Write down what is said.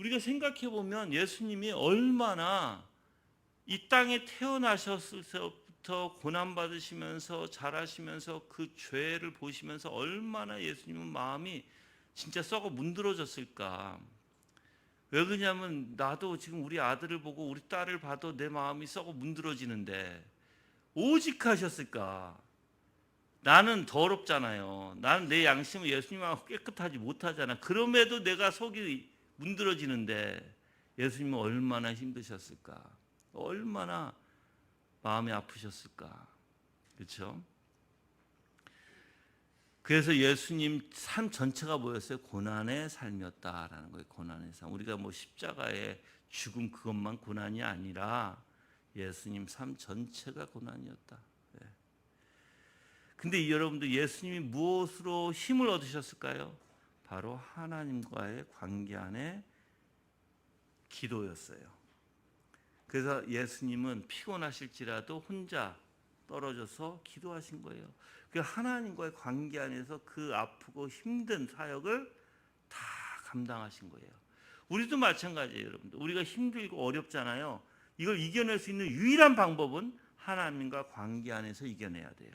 우리가 생각해 보면 예수님이 얼마나 이 땅에 태어나셨을 때부터 고난 받으시면서 자라시면서 그 죄를 보시면서 얼마나 예수님은 마음이 진짜 썩어 문드러졌을까? 왜 그러냐면 나도 지금 우리 아들을 보고 우리 딸을 봐도 내 마음이 썩어 문드러지는데 오직 하셨을까? 나는 더럽잖아요. 나는 내 양심은 예수님하고 깨끗하지 못하잖아. 그럼에도 내가 속이 문드러지는데 예수님은 얼마나 힘드셨을까? 얼마나 마음이 아프셨을까? 그렇죠? 그래서 예수님 삶 전체가 뭐였어요? 고난의 삶이었다라는 거예요. 고난의 삶. 우리가 뭐 십자가의 죽음 그것만 고난이 아니라 예수님 삶 전체가 고난이었다. 예. 근데 이 여러분들 예수님이 무엇으로 힘을 얻으셨을까요? 바로 하나님과의 관계 안에 기도였어요. 그래서 예수님은 피곤하실지라도 혼자 떨어져서 기도하신 거예요. 그 하나님과의 관계 안에서 그 아프고 힘든 사역을 다 감당하신 거예요. 우리도 마찬가지예요, 여러분들. 우리가 힘들고 어렵잖아요. 이걸 이겨낼 수 있는 유일한 방법은 하나님과 관계 안에서 이겨내야 돼요.